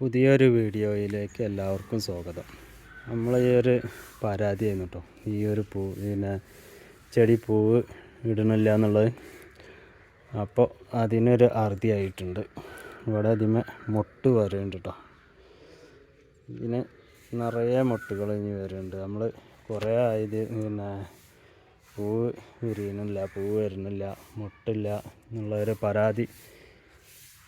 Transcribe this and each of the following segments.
പുതിയൊരു വീഡിയോയിലേക്ക് എല്ലാവർക്കും സ്വാഗതം. നമ്മൾ ഈ ഒരു പരാതിയായിരുന്നു കേട്ടോ ഈ ഒരു പൂ പിന്നെ ചെടി പൂവ് ഇടണില്ല എന്നുള്ളത്. അപ്പോൾ അതിനൊരു അറുതിയായിട്ടുണ്ട് ഇവിടെ അതിമേ മൊട്ട് വരുന്നുണ്ട് കേട്ടോ ഇതിന് നിറയെ മൊട്ടുകൾ ഇനി വരുന്നുണ്ട് നമ്മൾ കുറേ ആയത് പിന്നെ പൂവ് വിരിയണില്ല പൂവ് വരുന്നില്ല മൊട്ടില്ല എന്നുള്ളൊരു പരാതി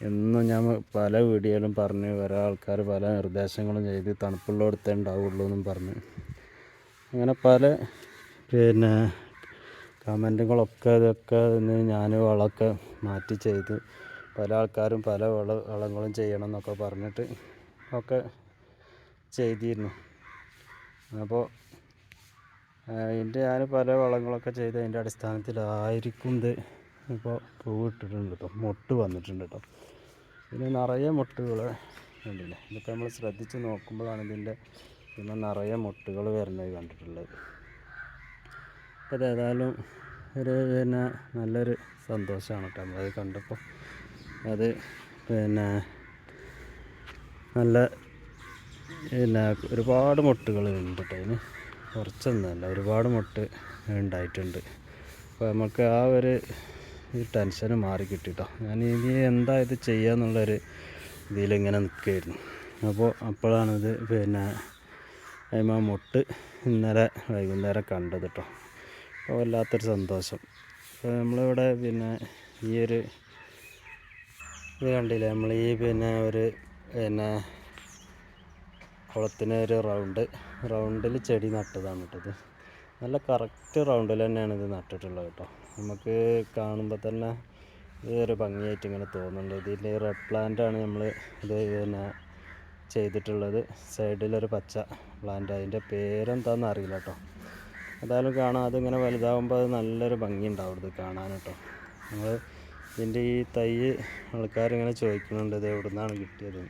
എന്നും ഞാൻ പല വീഡിയോയിലും പറഞ്ഞ് വേറെ ആൾക്കാർ പല നിർദ്ദേശങ്ങളും ചെയ്ത് തണുപ്പുള്ളിടത്തേ ഉണ്ടാവുള്ളൂ എന്നും പറഞ്ഞ്. അങ്ങനെ പല പിന്നെ കമന്റുകളൊക്കെ ഇതൊക്കെ ഞാൻ വളമൊക്കെ മാറ്റി ചെയ്ത് പല ആൾക്കാരും പല വള വളങ്ങളും ചെയ്യണം എന്നൊക്കെ പറഞ്ഞിട്ട് ഒക്കെ ചെയ്തിരുന്നു. അപ്പോൾ അതിന്റെ ഞാൻ പല വളങ്ങളൊക്കെ ചെയ്ത് അതിന്റെ അടിസ്ഥാനത്തിലായിരിക്കും ഇത്. ഇപ്പോൾ പൂവിട്ടിട്ടുണ്ട് കേട്ടോ മൊട്ട് വന്നിട്ടുണ്ട് കേട്ടോ പിന്നെ നിറയെ മുട്ടുകൾ ഉണ്ടല്ലേ ഇതിപ്പോൾ നമ്മൾ ശ്രദ്ധിച്ച് നോക്കുമ്പോഴാണ് ഇതിന്റെ പിന്നെ നിറയെ മുട്ടുകൾ വരുന്നത് കണ്ടിട്ടുള്ളത്. അപ്പോൾ അത് ഏതായാലും ഒരു പിന്നെ നല്ലൊരു സന്തോഷമാണ് കേട്ടോ നമ്മളത് കണ്ടപ്പോൾ അത് പിന്നെ നല്ല പിന്നെ ഒരുപാട് മുട്ടുകൾ ഉണ്ട് കേട്ടോ അതിന് കുറച്ചൊന്നുമല്ല ഒരുപാട് മുട്ട് ഉണ്ടായിട്ടുണ്ട്. അപ്പോൾ നമുക്ക് ആ ഒരു ഈ ടെൻഷൻ മാറി കിട്ടിട്ടോ. ഞാൻ ഇനി എന്താ ഇത് ചെയ്യാന്നുള്ളൊരു ഇതിലിങ്ങനെ നിൽക്കുകയായിരുന്നു. അപ്പോൾ അപ്പോഴാണിത് പിന്നെ അതിമ മുട്ട് ഇന്നലെ വൈകുന്നേരം കണ്ടത് കേട്ടോ അപ്പോൾ വല്ലാത്തൊരു സന്തോഷം. അപ്പോൾ നമ്മളിവിടെ പിന്നെ ഈ ഒരു ഇത് കണ്ടില്ലേ? നമ്മൾ ഈ പിന്നെ ഒരു പിന്നെ കുളത്തിന് ഒരു റൗണ്ട് റൗണ്ടിൽ ചെടി നട്ടതാണ് കേട്ടത് നല്ല കറക്റ്റ് റൗണ്ടിൽ തന്നെയാണ് ഇത് നട്ടിട്ടുള്ളത് കേട്ടോ നമുക്ക് കാണുമ്പോൾ തന്നെ ഇതൊരു ഭംഗിയായിട്ട് ഇങ്ങനെ തോന്നുന്നുണ്ട്. ഇതിന്റെ റെഡ് പ്ലാന്റ് ആണ് നമ്മൾ ഇത് പിന്നെ ചെയ്തിട്ടുള്ളത്. സൈഡിലൊരു പച്ച പ്ലാന്റ് അതിന്റെ പേരെന്താണെന്ന് അറിയില്ല കേട്ടോ എന്തായാലും കാണാം. അതിങ്ങനെ വലുതാകുമ്പോൾ അത് നല്ലൊരു ഭംഗി ഉണ്ടാവും കാണാൻ കേട്ടോ നമ്മൾ ഇതിന്റെ ഈ തൈ ആൾക്കാരിങ്ങനെ ചോദിക്കുന്നുണ്ട് ഇത് എവിടെ നിന്നാണ് കിട്ടിയത്.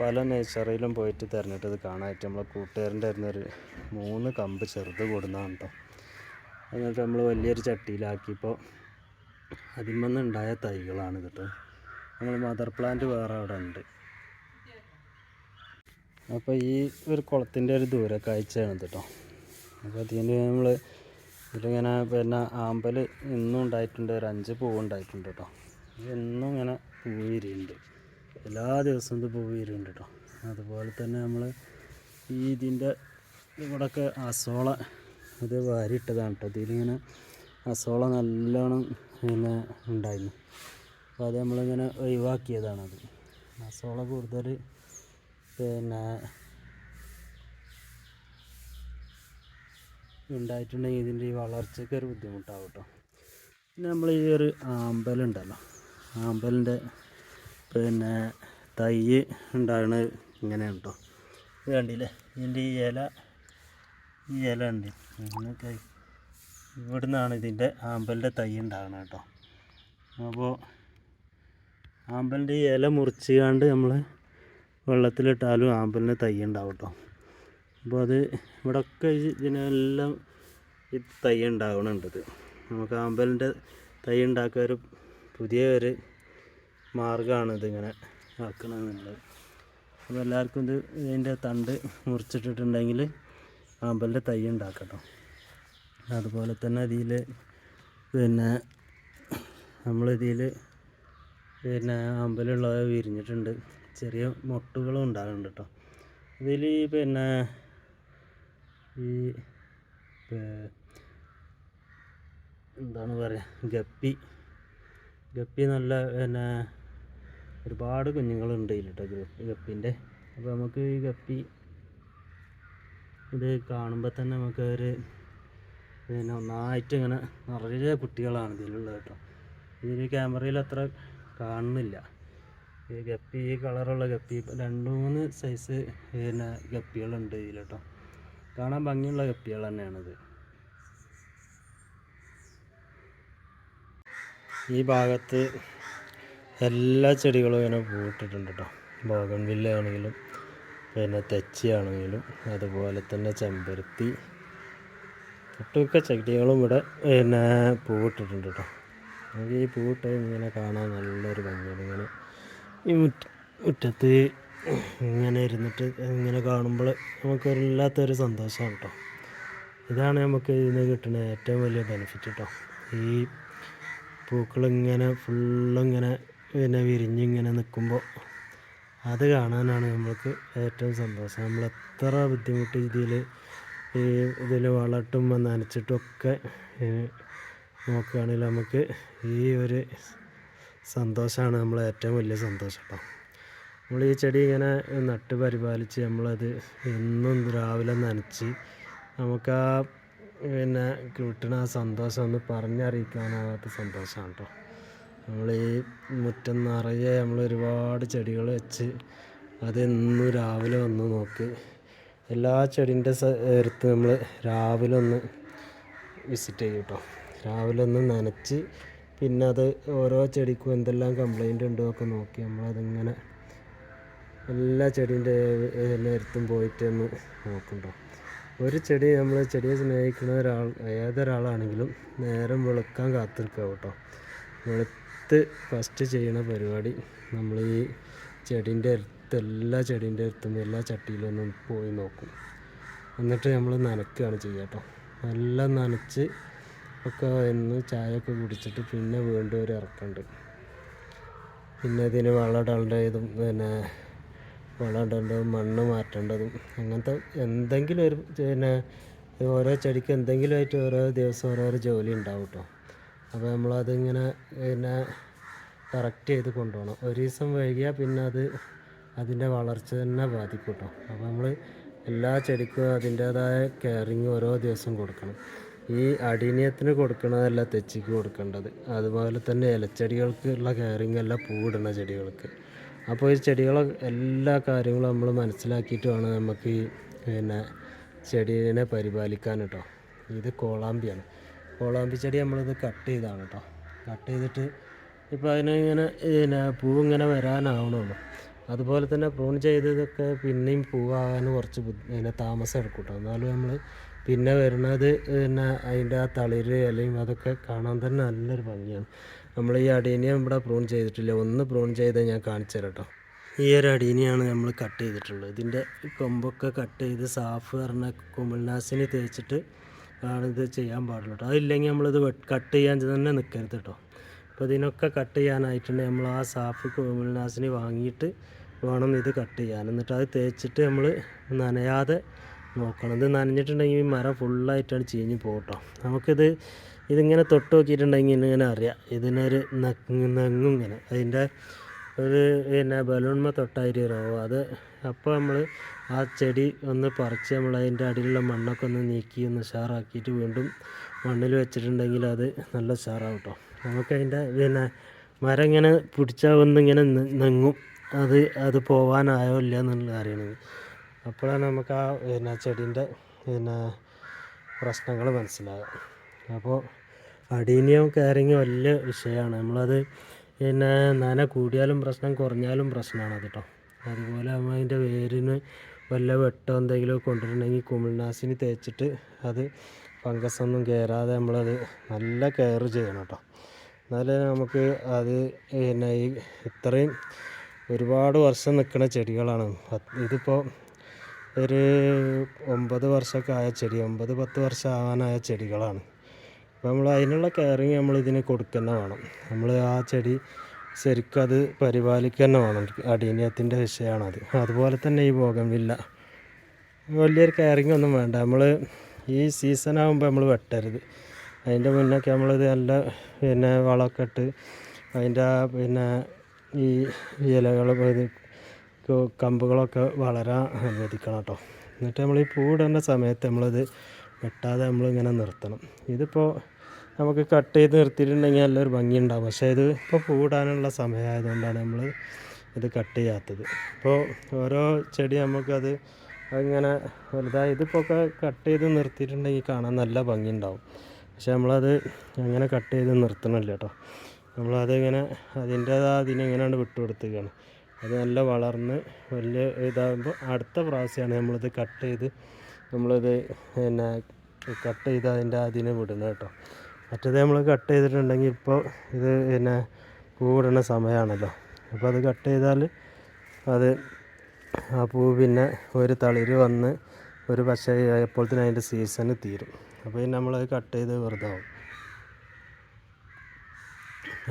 പല നേച്ചറിലും പോയിട്ട് തിരഞ്ഞിട്ട് ഇത് കാണാനായിട്ട് നമ്മളെ കൂട്ടുകാരന്റെ ഒരു മൂന്ന് കമ്പ് ചെറുത് കൊടുന്നതാണ് കേട്ടോ എന്നിട്ട് നമ്മൾ വലിയൊരു ചട്ടിയിലാക്കിയപ്പോൾ അതിന്മന്ന് ഉണ്ടായ തൈകളാണ് കേട്ടോ നമ്മൾ മദർ പ്ലാന്റ് വേറെ അവിടെ ഉണ്ട്. അപ്പോൾ ഈ ഒരു കുളത്തിന്റെ ഒരു ദൂര കാഴ്ചയാണ് കേട്ടോ അപ്പോൾ അതിന് നമ്മൾ ഇതിലിങ്ങനെ പിന്നെ ആമ്പൽ ഇന്നും ഉണ്ടായിട്ടുണ്ട് ഒരു അഞ്ച് പൂവ് ഉണ്ടായിട്ടുണ്ട് കേട്ടോ എന്നും ഇങ്ങനെ പൂവ് വിരിയുന്നുണ്ട് എല്ലാ ദിവസവും ഇത് പൂവ് വിരിയുന്നുണ്ട് കേട്ടോ അതുപോലെ തന്നെ നമ്മൾ ഈ ഇതിന്റെ ഇവിടെയൊക്കെ അസോള ഇത് വാരിയിട്ടതാണ് കേട്ടോ. ഇതിലിങ്ങനെ അസോള നല്ലോണം പിന്നെ ഉണ്ടായിരുന്നു. അപ്പോൾ അത് നമ്മളിങ്ങനെ ഒഴിവാക്കിയതാണത് അസോള കൂടുതൽ പിന്നെ ഉണ്ടായിട്ടുണ്ടെങ്കിൽ ഇതിന്റെ ഈ വളർച്ചയ്ക്ക് ഒരു ബുദ്ധിമുട്ടാവും കേട്ടോ. പിന്നെ നമ്മൾ ഈ ഒരു ആമ്പലുണ്ടല്ലോ ആമ്പലിന്റെ പിന്നെ തൈ ഉണ്ടാകുന്നത് ഇങ്ങനെയാണ് കേട്ടോ. ഇത് കണ്ടില്ലേ? ഇതിന്റെ ഈ ഇല ഈ ഇല ഉണ്ട് ഇവിടെ നിന്നാണ് ഇതിന്റെ ആമ്പലിന്റെ തൈ ഉണ്ടാകുന്നത് കേട്ടോ. അപ്പോൾ ആമ്പലിന്റെ ഇല മുറിച്ചാണ്ട് നമ്മൾ വെള്ളത്തിലിട്ടാലും ആമ്പലിന്റെ തൈ ഉണ്ടാവും കേട്ടോ. അപ്പോൾ അത് ഇവിടെയൊക്കെ ഇതിനെല്ലാം ഈ തൈ ഉണ്ടാവണുണ്ട് ഇത്. നമുക്ക് ആമ്പലിന്റെ തൈ ഉണ്ടാക്കുക ഒരു പുതിയ ഒരു മാർഗമാണ് ഇതിങ്ങനെ ആക്കണമെന്നുള്ളത് അപ്പോൾ എല്ലാവർക്കും ഇത് ഇതിന്റെ തണ്ട് മുറിച്ചിട്ടിട്ടുണ്ടെങ്കിൽ ആമ്പലിന്റെ തൈ ഉണ്ടാക്കട്ടോ. അതുപോലെ തന്നെ അതിൽ പിന്നെ നമ്മളിതിൽ പിന്നെ ആമ്പലുള്ളത് വിരിഞ്ഞിട്ടുണ്ട്. ചെറിയ മൊട്ടുകളും ഉണ്ടാകുന്നുണ്ട് കേട്ടോ. ഇതിൽ പിന്നെ ഈ എന്താണ് പറയുക ഗപ്പി. ഗപ്പി നല്ല പിന്നെ ഒരുപാട് കുഞ്ഞുങ്ങളുണ്ട് ഇതിൽ കേട്ടോ ഗപ്പിന്റെ. അപ്പോൾ നമുക്ക് ഈ ഗപ്പി ഇത് കാണുമ്പോൾ തന്നെ നമുക്ക് ഒരു പിന്നെ ഒന്നായിട്ട് ഇങ്ങനെ നിറയെ കുട്ടികളാണ് ഇതിലുള്ളത് കേട്ടോ. ഇതിന് ക്യാമറയിൽ അത്ര കാണുന്നില്ല. ഈ ഗപ്പി ഈ കളറുള്ള ഗപ്പി രണ്ട് മൂന്ന് സൈസ് പിന്നെ ഗപ്പികളുണ്ട് ഇതിൽ കേട്ടോ. കാണാൻ ഭംഗിയുള്ള ഗപ്പികൾ തന്നെയാണിത്. ഈ ഭാഗത്ത് എല്ലാ ചെടികളും ഇങ്ങനെ പൂട്ടിട്ടുണ്ട് കേട്ടോ. ബോഗൺവില്ല ആണെങ്കിലും പിന്നെ തെച്ചിയാണെങ്കിലും അതുപോലെ തന്നെ ചെമ്പരത്തി ഒട്ടുമിക്ക ചെടികളും ഇവിടെ പിന്നെ പൂവിട്ടിട്ടുണ്ട് കേട്ടോ. നമുക്ക് ഈ പൂവിട്ട് ഇങ്ങനെ കാണാൻ നല്ലൊരു ഭംഗിയാണ്. ഇങ്ങനെ ഈ മുറ്റ മുറ്റത്ത് ഇങ്ങനെ ഇരുന്നിട്ട് ഇങ്ങനെ കാണുമ്പോൾ നമുക്ക് വല്ലാത്തൊരു സന്തോഷമാണ് കേട്ടോ. ഇതാണ് നമുക്ക് ഇതിന് കിട്ടുന്ന ഏറ്റവും വലിയ ബെനിഫിറ്റ് കേട്ടോ. ഈ പൂക്കളിങ്ങനെ ഫുള്ളിങ്ങനെ പിന്നെ വിരിഞ്ഞിങ്ങനെ നിൽക്കുമ്പോൾ അത് കാണാനാണ് നമ്മൾക്ക് ഏറ്റവും സന്തോഷം. നമ്മൾ എത്ര ബുദ്ധിമുട്ട് ഇതിൽ ഈ ഇതിൽ വളട്ടും നനച്ചിട്ടും ഒക്കെ നോക്കുകയാണെങ്കിൽ നമുക്ക് ഈ ഒരു സന്തോഷമാണ് നമ്മൾ ഏറ്റവും വലിയ സന്തോഷം കേട്ടോ. നമ്മൾ ഈ ചെടി ഇങ്ങനെ നട്ട് പരിപാലിച്ച് നമ്മളത് എന്നും രാവിലെ നനച്ച് നമുക്ക് ആ പിന്നെ കിട്ടുന്ന ആ സന്തോഷം ഒന്ന് പറഞ്ഞറിയിക്കാനാവാത്ത സന്തോഷമാണ് കേട്ടോ. നമ്മൾ ഈ മുറ്റം നിറയെ നമ്മൾ ഒരുപാട് ചെടികൾ വെച്ച് അതെന്നും രാവിലെ വന്ന് നോക്കി. എല്ലാ ചെടീന്റെ അടുത്ത് നമ്മൾ രാവിലെ ഒന്ന് വിസിറ്റ് ചെയ്യും കേട്ടോ രാവിലെ ഒന്ന് നനച്ച് പിന്നെ അത് ഓരോ ചെടിക്കും എന്തെല്ലാം കംപ്ലൈന്റ് ഉണ്ടോ ഒക്കെ നോക്കി നമ്മളതിങ്ങനെ എല്ലാ ചെടീന്റെ നേരത്തും പോയിട്ട് ഒന്ന് നോക്കുന്നുണ്ടോ ഒരു ചെടി നമ്മൾ ചെടിയെ സ്നേഹിക്കുന്ന ഒരാൾ ഏതൊരാളാണെങ്കിലും നേരം വെളുക്കാൻ കാത്തിരിക്കുക കേട്ടോ വെളുത്ത് ഫസ്റ്റ് ചെയ്യണ പരിപാടി നമ്മൾ ഈ ചെടീന്റെ അടുത്ത് എല്ലാ ചെടീന്റെ അടുത്തും എല്ലാ ചട്ടിയിലും ഒന്ന് പോയി നോക്കും. എന്നിട്ട് നമ്മൾ നനയ്ക്കുകയാണ് ചെയ്യുക കേട്ടോ എല്ലാം നനച്ച് ഒക്കെ എന്ന് ചായയൊക്കെ കുടിച്ചിട്ട് പിന്നെ വീണ്ടും ഒരു ഇറക്കുന്നുണ്ട് പിന്നെ ഇതിന് വളം ഇടേണ്ടതും പിന്നെ വളം ഇടേണ്ടതും മണ്ണ് മാറ്റേണ്ടതും അങ്ങനത്തെ എന്തെങ്കിലും ഒരു പിന്നെ ഓരോ ചെടിക്ക് എന്തെങ്കിലുമായിട്ട് ഓരോ ദിവസം ഓരോരോ ജോലി ഉണ്ടാവും കേട്ടോ അപ്പോൾ നമ്മളതിങ്ങനെ പിന്നെ കറക്റ്റ് ചെയ്ത് കൊണ്ടുപോകണം. ഒരു ദിവസം വൈകിയാൽ പിന്നെ അത് അതിന്റെ വളർച്ച തന്നെ ബാധിക്കും കേട്ടോ അപ്പോൾ നമ്മൾ എല്ലാ ചെടിക്കും അതിന്റേതായ കെയറിങ് ഓരോ ദിവസം കൊടുക്കണം. ഈ അടിനീയത്തിന് കൊടുക്കണതല്ല തെച്ചിക്ക് കൊടുക്കേണ്ടത്. അതുപോലെ തന്നെ ഇലച്ചെടികൾക്ക് ഉള്ള കെയറിങ് അല്ല പൂവിടുന്ന ചെടികൾക്ക്. അപ്പോൾ ഈ ചെടികളെ എല്ലാ കാര്യങ്ങളും നമ്മൾ മനസ്സിലാക്കിയിട്ട് വേണം നമുക്ക് ഈ പിന്നെ ചെടീനെ പരിപാലിക്കാൻ കേട്ടോ ഇത് കോളാമ്പിയാണ്. കോളാമ്പി ചെടി നമ്മളിത് കട്ട് ചെയ്താണ് കേട്ടോ കട്ട് ചെയ്തിട്ട് ഇപ്പോൾ അതിനിങ്ങനെ പിന്നെ പൂവ് ഇങ്ങനെ വരാനാവണുള്ളൂ. അതുപോലെ തന്നെ പ്രൂൺ ചെയ്തതൊക്കെ പിന്നെയും പൂവാകാൻ കുറച്ച് പിന്നെ താമസം എടുക്കും കേട്ടോ എന്നാലും നമ്മൾ പിന്നെ വരുന്നത് പിന്നെ അതിന്റെ ആ തളിര് അല്ലെങ്കിൽ അതൊക്കെ കാണാൻ തന്നെ നല്ലൊരു ഭംഗിയാണ്. നമ്മൾ ഈ അടീനിയം ഇവിടെ പ്രൂൺ ചെയ്തിട്ടില്ല. ഒന്ന് പ്രൂൺ ചെയ്ത് ഞാൻ കാണിച്ചു തരാം കേട്ടോ ഈ ഒരു അടീനിയാണ് നമ്മൾ കട്ട് ചെയ്തിട്ടുള്ളത്. ഇതിന്റെ കൊമ്പൊക്കെ കട്ട് ചെയ്ത് സാഫ് പറഞ്ഞ കുമിൾനാസിന് തേച്ചിട്ട് ആണ് ഇത് ചെയ്യാൻ പാടുള്ളൂ കേട്ടോ അതില്ലെങ്കിൽ നമ്മളിത് കട്ട് ചെയ്യാൻ തന്നെ നിൽക്കരുത് കേട്ടോ അപ്പോൾ ഇതിനൊക്കെ കട്ട് ചെയ്യാനായിട്ടുണ്ടെങ്കിൽ നമ്മൾ ആ സാഫ് കോമിൽനാസിനി വാങ്ങിയിട്ട് വേണം ഇത് കട്ട് ചെയ്യാൻ. എന്നിട്ട് അത് തേച്ചിട്ട് നമ്മൾ നനയാതെ നോക്കണം. ഇത് നനഞ്ഞിട്ടുണ്ടെങ്കിൽ ഈ മരം ഫുള്ളായിട്ടാണ് ചീഞ്ഞ് പോകട്ടോ നമുക്കിത് ഇതിങ്ങനെ തൊട്ട് നോക്കിയിട്ടുണ്ടെങ്കിൽ ഇങ്ങനെ അറിയാം. ഇതിനൊരു നങ് നങ്ങും ഇങ്ങനെ. അതിന്റെ ഒരു പിന്നെ ബലൂൺമ തൊട്ടായിട്ട് രൂപ അത് അപ്പോൾ നമ്മൾ ആ ചെടി ഒന്ന് പറിച്ച് നമ്മൾ അതിന്റെ അടിയിലുള്ള മണ്ണൊക്കെ ഒന്ന് നീക്കി ഒന്ന് ഉഷാറാക്കിയിട്ട് വീണ്ടും മണ്ണിൽ വെച്ചിട്ടുണ്ടെങ്കിൽ അത് നല്ല ഉഷാറാവും കേട്ടോ നമുക്കതിന്റെ പിന്നെ മരം ഇങ്ങനെ പിടിച്ചാൽ ഒന്നിങ്ങനെ നെങ്ങും. അത് അത് പോവാനായോ ഇല്ല എന്നുള്ളത് അറിയണത് അപ്പോഴാണ് നമുക്ക് ആ പിന്നെ ചെടീന്റെ പിന്നെ പ്രശ്നങ്ങൾ മനസ്സിലാകുക അപ്പോൾ അടീനിയം കയറിങ് വലിയ വിഷയമാണ്. നമ്മളത് പിന്നെ നന കൂടിയാലും പ്രശ്നം കുറഞ്ഞാലും പ്രശ്നമാണ് അത് കേട്ടോ അതുപോലെ നമ്മൾ അതിന്റെ വേരിന് വല്ല വെട്ടോ എന്തെങ്കിലും കൊണ്ടിട്ടുണ്ടെങ്കിൽ കുമിൾനാശിനി തേച്ചിട്ട് അത് ഫംഗസ് ഒന്നും കയറാതെ നമ്മളത് നല്ല കെയർ ചെയ്യണം കേട്ടോ. എന്നാലേ നമുക്ക് അത് പിന്നെ ഈ ഇത്രയും ഒരുപാട് വർഷം നിൽക്കുന്ന ചെടികളാണ്. ഇതിപ്പോൾ ഒരു ഒമ്പത് വർഷമൊക്കെ ആയ ചെടി ഒമ്പത് പത്ത് വർഷം ആവാനായ ചെടികളാണ്. അപ്പോൾ നമ്മൾ അതിനുള്ള കെയറിങ് നമ്മൾ ഇതിന് കൊടുക്കുന്ന വേണം. നമ്മൾ ആ ചെടി ശരിക്കും അത് പരിപാലിക്കുക തന്നെ വേണം അടീനിയത്തിന്റെ വിഷയമാണത് അതുപോലെ തന്നെ ഈ ബോഗൻവില്ല വലിയൊരു കെയറിങ് ഒന്നും വേണ്ട. നമ്മൾ ഈ സീസൺ ആകുമ്പോൾ നമ്മൾ വെട്ടരുത്. അതിന്റെ മുന്നൊക്കെ നമ്മളിത് നല്ല പിന്നെ വളമൊക്കെ ഇട്ട് അതിന്റെ പിന്നെ ഈ ഇലകൾ കമ്പുകളൊക്കെ വളരാൻ അനുവദിക്കണം കേട്ടോ. എന്നിട്ട് നമ്മൾ ഈ പൂവിടേണ്ട സമയത്ത് നമ്മളിത് വെട്ടാതെ നമ്മളിങ്ങനെ നിർത്തണം. ഇതിപ്പോൾ നമുക്ക് കട്ട് ചെയ്ത് നിർത്തിയിട്ടുണ്ടെങ്കിൽ നല്ലൊരു ഭംഗി ഉണ്ടാകും പക്ഷേ ഇത് ഇപ്പോൾ കൂടാനുള്ള സമയമായതുകൊണ്ടാണ് നമ്മൾ ഇത് കട്ട് ചെയ്യാത്തത്. ഇപ്പോൾ ഓരോ ചെടി നമുക്കത് അങ്ങനെ വലുതായി ഇതിപ്പോൾ ഒക്കെ കട്ട് ചെയ്ത് നിർത്തിയിട്ടുണ്ടെങ്കിൽ കാണാൻ നല്ല ഭംഗി ഉണ്ടാവും പക്ഷെ നമ്മളത് അങ്ങനെ കട്ട് ചെയ്ത് നിർത്തണമല്ലോ കേട്ടോ. നമ്മളതിങ്ങനെ അതിന്റേതാ അതിനെങ്ങനെയാണ് വിട്ടു കൊടുത്തുകയാണ് അത് നല്ല വളർന്ന് വലിയ ഇതാകുമ്പോൾ അടുത്ത പ്രാവശ്യമാണ് നമ്മളിത് കട്ട് ചെയ്ത് നമ്മളിത് പിന്നെ കട്ട് ചെയ്ത് അതിന്റെ അതിനെ വിടണം കേട്ടോ. മറ്റേത് നമ്മൾ കട്ട് ചെയ്തിട്ടുണ്ടെങ്കിൽ ഇപ്പോൾ ഇത് പിന്നെ പൂവിടുന്ന സമയമാണല്ലോ. അപ്പോൾ അത് കട്ട് ചെയ്താൽ അത് ആ പൂ പിന്നെ ഒരു തളിര് വന്ന് ഒരു പക്ഷേ എപ്പോഴത്തേനും അതിന്റെ സീസണ് തീരും. അപ്പോൾ പിന്നെ നമ്മളത് കട്ട് ചെയ്ത് വെറുതെ ആവും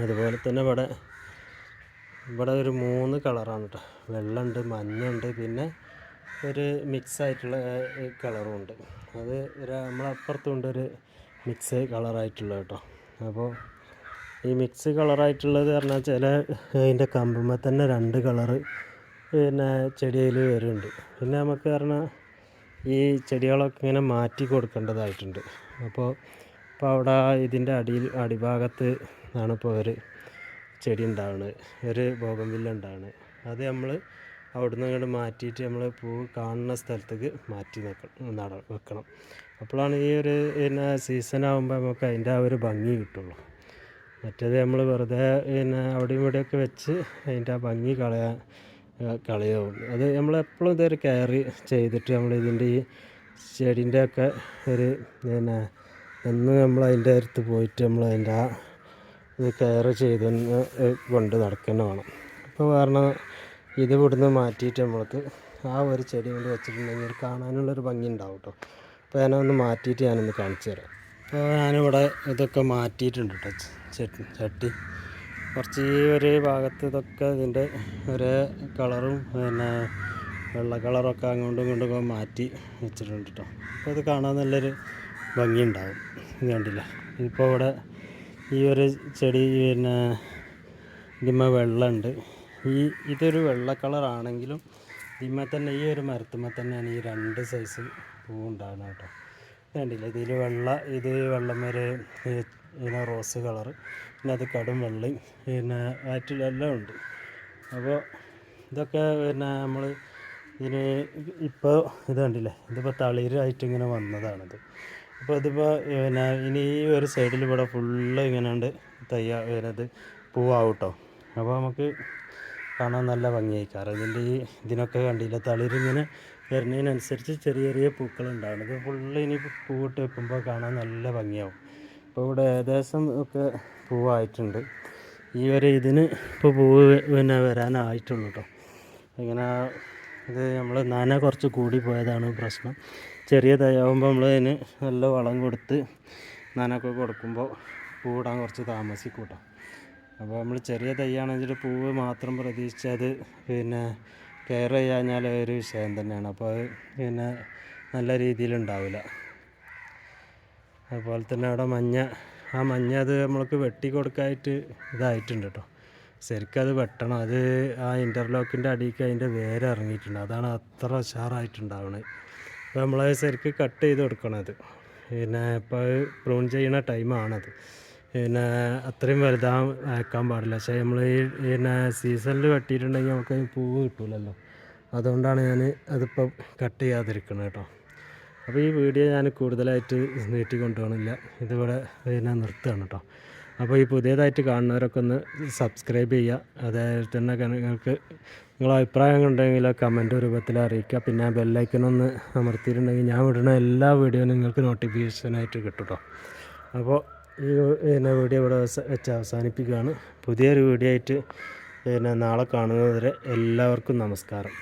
അതുപോലെ തന്നെ ഇവിടെ ഇവിടെ ഒരു മൂന്ന് കളറാണ് കേട്ടോ വെള്ളമുണ്ട് മഞ്ഞുണ്ട് പിന്നെ ഒരു മിക്സ് ആയിട്ടുള്ള കളറും ഉണ്ട്. അത് നമ്മളപ്പുറത്തുണ്ട് ഒരു മിക്സ് കളറായിട്ടുള്ളത് കേട്ടോ. അപ്പോൾ ഈ മിക്സ് കളറായിട്ടുള്ളത് പറഞ്ഞാൽ ചില അതിന്റെ കമ്പുമ്പോൾ തന്നെ രണ്ട് കളറ് പിന്നെ ചെടിയിൽ വരുന്നുണ്ട്. പിന്നെ നമുക്ക് പറഞ്ഞാൽ ഈ ചെടികളൊക്കെ ഇങ്ങനെ മാറ്റി കൊടുക്കേണ്ടതായിട്ടുണ്ട്. അപ്പോൾ ഇപ്പോൾ അവിടെ ഇതിന്റെ അടിയിൽ അടിഭാഗത്ത് ആണ് ഇപ്പോൾ ഒരു ചെടി ഉണ്ടാവുന്നത് ഒരു ഭോഗംവില്ല ഉണ്ടാവുന്നത് അത് നമ്മൾ അവിടുന്ന് ഇങ്ങോട്ട് മാറ്റിയിട്ട് നമ്മൾ പൂ കാണുന്ന സ്ഥലത്തേക്ക് മാറ്റി വെക്കണം നട വെക്കണം. അപ്പോഴാണ് ഈ ഒരു പിന്നെ സീസൺ ആകുമ്പോൾ നമുക്ക് അതിന്റെ ആ ഒരു ഭംഗി കിട്ടുള്ളൂ. മറ്റേത് നമ്മൾ വെറുതെ പിന്നെ അവിടെയും ഇവിടെയൊക്കെ വെച്ച് അതിന്റെ ആ ഭംഗി കളയാൻ കളയാവും അത് നമ്മളെപ്പോഴും ഇതൊരു കെയർ ചെയ്തിട്ട് നമ്മൾ ഇതിന്റെ ഈ ചെടീന്റെ ഒക്കെ ഒരു പിന്നെ എന്ന് നമ്മൾ അതിന്റെ അടുത്ത് പോയിട്ട് നമ്മൾ അതിന്റെ ആ ഇത് കെയർ ചെയ്ത് കൊണ്ട് നടക്കുന്ന വേണം. അപ്പോൾ കാരണം ഇത് ഇവിടുന്ന് മാറ്റിയിട്ട് നമ്മൾക്ക് ആ ഒരു ചെടി കൊണ്ട് വെച്ചിട്ടുണ്ടെങ്കിൽ കാണാനുള്ളൊരു ഭംഗി ഉണ്ടാവും കേട്ടോ അപ്പോൾ ഒന്ന് മാറ്റിയിട്ട് ഞാനൊന്ന് കാണിച്ചു തരാം. അപ്പോൾ ഞാനിവിടെ ഇതൊക്കെ മാറ്റിയിട്ടുണ്ട് കേട്ടോ ചട്ടി കുറച്ച് ഈ ഒരു ഭാഗത്ത് ഇതൊക്കെ ഇതിന്റെ ഒരേ കളറും പിന്നെ വെള്ള കളറൊക്കെ അങ്ങോട്ടും ഇങ്ങോട്ടും മാറ്റി വെച്ചിട്ടുണ്ട് കേട്ടോ അപ്പോൾ ഇത് കാണാൻ നല്ലൊരു ഭംഗി ഉണ്ടാവും ഇത് കണ്ടില്ല? ഇപ്പോൾ ഇവിടെ ഈ ഒരു ചെടി പിന്നെ ഇതിമ്മ വെള്ളമുണ്ട്. ഈ ഇതൊരു വെള്ള കളറാണെങ്കിലും ഇതിന്മേൽ തന്നെ ഈ ഒരു മരത്തുമ്മ തന്നെയാണ് ഈ രണ്ട് സൈസ് പൂ ഉണ്ടാകുന്നത് കേട്ടോ കണ്ടില്ല? ഇതിൽ വെള്ള ഇത് വെള്ളം വരെ പിന്നെ റോസ് കളറ് പിന്നെ അത് കടും വെള്ളയും പിന്നെ ആറ്റിലെല്ലാം ഉണ്ട്. അപ്പോൾ ഇതൊക്കെ പിന്നെ നമ്മൾ ഇതിന് ഇപ്പോൾ ഇത് കണ്ടില്ലേ? ഇതിപ്പോൾ തളിരായിട്ട് ഇങ്ങനെ വന്നതാണിത്. അപ്പോൾ ഇതിപ്പോൾ പിന്നെ ഇനി ഈ ഒരു സൈഡിൽ ഇവിടെ ഫുള്ള് ഇങ്ങനെ ഉണ്ട് തയ്യാ വരുന്നത് പൂവാവും കേട്ടോ. അപ്പോൾ നമുക്ക് കാണാൻ നല്ല ഭംഗിയായി. കാരണം ഇതിന്റെ ഈ ഇതിനൊക്കെ കണ്ടില്ല തളിരിങ്ങനെ വരുന്നതിനനുസരിച്ച് ചെറിയ ചെറിയ പൂക്കൾ ഇത് ഫുള്ള് ഇനി പൂവിട്ട് വെക്കുമ്പോൾ കാണാൻ നല്ല ഭംഗിയാവും. ഇപ്പോൾ ഇവിടെ ഏകദേശം ഒക്കെ പൂവായിട്ടുണ്ട്. ഈ ഒരു ഇതിന് ഇപ്പോൾ പൂവ് പിന്നെ വരാനായിട്ടുള്ളൂ കേട്ടോ ഇങ്ങനെ ഇത് നമ്മൾ നന കുറച്ച് കൂടി പോയതാണ് പ്രശ്നം. ചെറിയ തയ്യാവുമ്പോൾ നമ്മൾ അതിന് നല്ല വളം കൊടുത്ത് നനൊക്കെ കൊടുക്കുമ്പോൾ പൂവിടാൻ കുറച്ച് താമസിക്കൂട്ടോ. കേട്ടോ അപ്പോൾ നമ്മൾ ചെറിയ തൈയാണെങ്കിൽ പൂവ് മാത്രം പ്രതീക്ഷിച്ചത് പിന്നെ കെയർ ചെയ്യാഞ്ഞാൽ ഒരു വിഷയം തന്നെയാണ്. അപ്പോൾ അത് പിന്നെ നല്ല രീതിയിലുണ്ടാവില്ല. അതുപോലെ തന്നെ അവിടെ മഞ്ഞ ആ മഞ്ഞ അത് നമ്മൾക്ക് വെട്ടി കൊടുക്കാനായിട്ട് ഇതായിട്ടുണ്ട് കേട്ടോ. ശരിക്കും അത് വെട്ടണം. അത് ആ ഇന്റർലോക്കിന്റെ അടിക്ക് അതിന്റെ വേര് ഇറങ്ങിയിട്ടുണ്ട്. അതാണ് അത്ര ഉഷാറായിട്ടുണ്ടാവുന്നത് അപ്പോൾ നമ്മളത് ശരിക്കും കട്ട് ചെയ്ത് കൊടുക്കണം പിന്നെ ഇപ്പോൾ പ്രൂൺ ചെയ്യുന്ന ടൈമാണത് പിന്നെ അത്രയും വലുതാ അയക്കാൻ പാടില്ല. പക്ഷേ നമ്മൾ ഈ പിന്നെ സീസണിൽ വെട്ടിയിട്ടുണ്ടെങ്കിൽ നമുക്ക് പൂവ് കിട്ടില്ലല്ലോ അതുകൊണ്ടാണ് ഞാൻ അതിപ്പോൾ കട്ട് ചെയ്യാതിരിക്കുന്നത് കേട്ടോ. അപ്പോൾ ഈ വീഡിയോ ഞാൻ കൂടുതലായിട്ട് നീട്ടി കൊണ്ടുപോകണില്ല. ഇതിവിടെ പിന്നെ നിർത്തുകയാണ് കേട്ടോ. അപ്പോൾ ഈ പുതിയതായിട്ട് കാണുന്നവരൊക്കെ ഒന്ന് സബ്സ്ക്രൈബ് ചെയ്യുക. അതായത് തന്നെ നിങ്ങൾക്ക് നിങ്ങളെ അഭിപ്രായം ഉണ്ടെങ്കിൽ കമന്റ് രൂപത്തിൽ അറിയിക്കുക. പിന്നെ ബെല്ലൈക്കൺ ഒന്ന് അമർത്തിയിട്ടുണ്ടെങ്കിൽ ഞാൻ വിടുന്ന എല്ലാ വീഡിയോയും നിങ്ങൾക്ക് നോട്ടിഫിക്കേഷനായിട്ട് കിട്ടും കേട്ടോ. അപ്പോൾ ഈ പിന്നെ വീഡിയോ ഇവിടെ വെച്ച് അവസാനിപ്പിക്കുകയാണ്. പുതിയൊരു വീഡിയോ ആയിട്ട് പിന്നെ നാളെ കാണുന്നതുവരെ എല്ലാവർക്കും നമസ്കാരം.